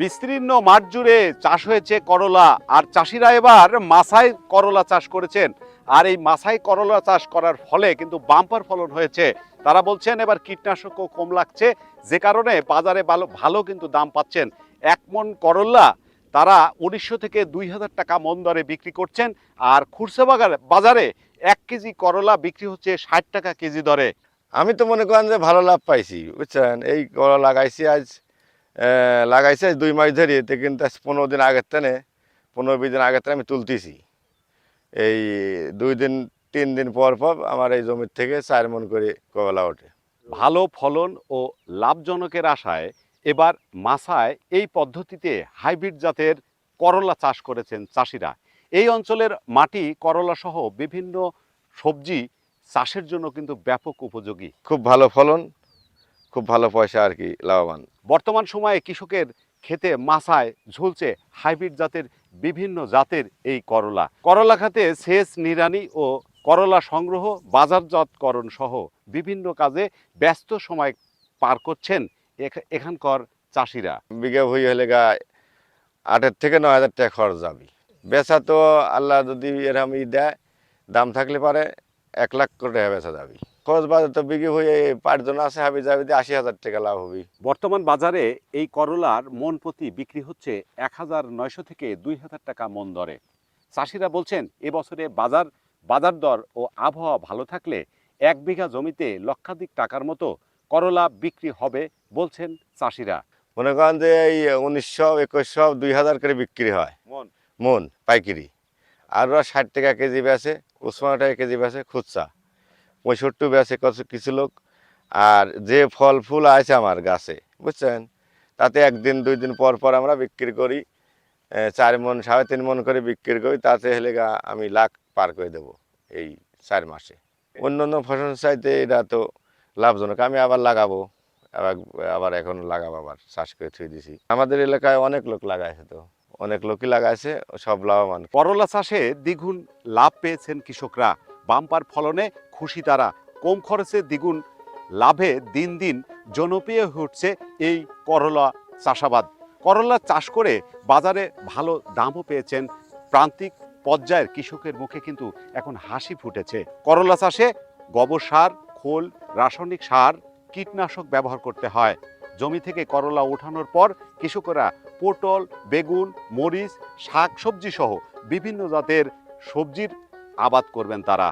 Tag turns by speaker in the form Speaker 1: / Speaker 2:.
Speaker 1: বিস্তীর্ণ মাঠ জুড়ে চাষ হয়েছে করলা। আর চাষিরা এবার মাসাই করলা চাষ করেছেন। আর এই মাসাই করলা চাষ করার ফলে কিন্তু বাম্পার ফলন হয়েছে। তারা বলছেন এবার কীটনাশকও কম লাগছে। যে কারণে বাজারে ভালো ভালো কিন্তু দাম পাচ্ছেন। এক মন করলা তারা উনিশশো থেকে দুই হাজার টাকা মন দরে বিক্রি করছেন। আর খুরসা বাজারে এক কেজি করলা বিক্রি হচ্ছে ষাট টাকা কেজি দরে।
Speaker 2: আমি তো মনে করেন যে ভালো লাভ পাইছি, বুঝছেন? এই করলা লাগাইছি আজ লাগাইছি দুই মাস ধরে এতে কিন্তু পনেরো দিন আগের থেকে পনেরো বিশ দিন আগের থেকে আমি তুলতেছি। এই দুই দিন তিন দিন পর পর আমার এই জমির থেকে চার মন করে করলা ওঠে।
Speaker 1: ভালো ফলন ও লাভজনকের আশায় এবার মাসায় এই পদ্ধতিতে হাইব্রিড জাতের করলা চাষ করেছেন চাষিরা। এই অঞ্চলের মাটি করলা সহ বিভিন্ন সবজি চাষের জন্য কিন্তু ব্যাপক উপযোগী।
Speaker 2: খুব ভালো ফলন খুব ভালো পয়সা আর কি লাভবান।
Speaker 1: বর্তমান সময়ে কৃষকের খেতে মাছায় ঝুলছে হাইব্রিড জাতের বিভিন্ন জাতের এই করলা। করলা খাতে সেচ নিরানি ও করলা সংগ্রহ, বাজারজাতকরণ সহ বিভিন্ন কাজে ব্যস্ত সময় পার করছেন এখা- এখানকার চাষিরা।
Speaker 2: বিঘা ভুই হলে গা আটের থেকে নয় হাজার টাকা খরচ যাবে। বেচা তো আল্লাহ যদি এরকম ই দেয়, দাম থাকলে পারে এক লাখ করে টাকা বেচা যাবে। খরচ বাজার তো বিঘে ভুই পাঁচজন আছে হাবি যাবে আশি হাজার টাকা লাভ হবে।
Speaker 1: বর্তমান বাজারে এই করলার মন প্রতি বিক্রি হচ্ছে এক হাজার নয়শো থেকে দুই হাজার টাকা মন দরে। চাষিরা বলছেন এবছরে বাজার বাজার দর ও আবহাওয়া ভালো থাকলে এক বিঘা জমিতে লক্ষাধিক টাকার মতো করলা বিক্রি হবে বলছেন চাষিরা।
Speaker 2: মনে করেন যে এই উনিশশো একুশশো দুই হাজার করে বিক্রি হয়।
Speaker 1: মন?
Speaker 2: মন পাইকারি। আর ষাট টাকা কেজি বেচে উসমান টাকা কেজি বেচে খুচরা। পঁয়ষট্টি কত কিছু লোক, আর যে ফল ফুল আছে আমার গাছে, বুঝছেন? তাতে একদিন, দুই দিন পর পর আমরা বিক্রি করি চার মন, সাড়ে তিন মন করে বিক্রি করি, তাতে হলে আমি লাখ পার করে দেবো এই চার মাসে। অন্য অন্য ফসল চাইতে এটা তো লাভজনক, আমি আবার লাগাবো, আবার আবার এখন লাগাবো, আবার চাষ করে থুয়ে দিছি। আমাদের এলাকায় অনেক লোক লাগাইছে তো, অনেক লোকই লাগাইছে, সব লাভবান।
Speaker 1: করলা চাষে দ্বিগুণ লাভ পেয়েছেন কৃষকরা, বাম্পার ফলনে খুশি তারা কম খরচে দ্বিগুণ লাভে দিন দিন জনপ্রিয় উঠছে এই করলা চাষাবাদ। করলা চাষ করে বাজারে ভালো দামও পেয়েছেন প্রান্তিক পর্যায়ের কৃষকের মুখে কিন্তু এখন হাসি ফুটেছে। করলা চাষে গোবর সার, খোল, রাসায়নিক সার, কীটনাশক ব্যবহার করতে হয়। জমি থেকে করলা ওঠানোর পর কৃষকরা পটল, বেগুন, মরিচ শাক সবজি সহ বিভিন্ন জাতের সবজির আবাদ করবেন তারা।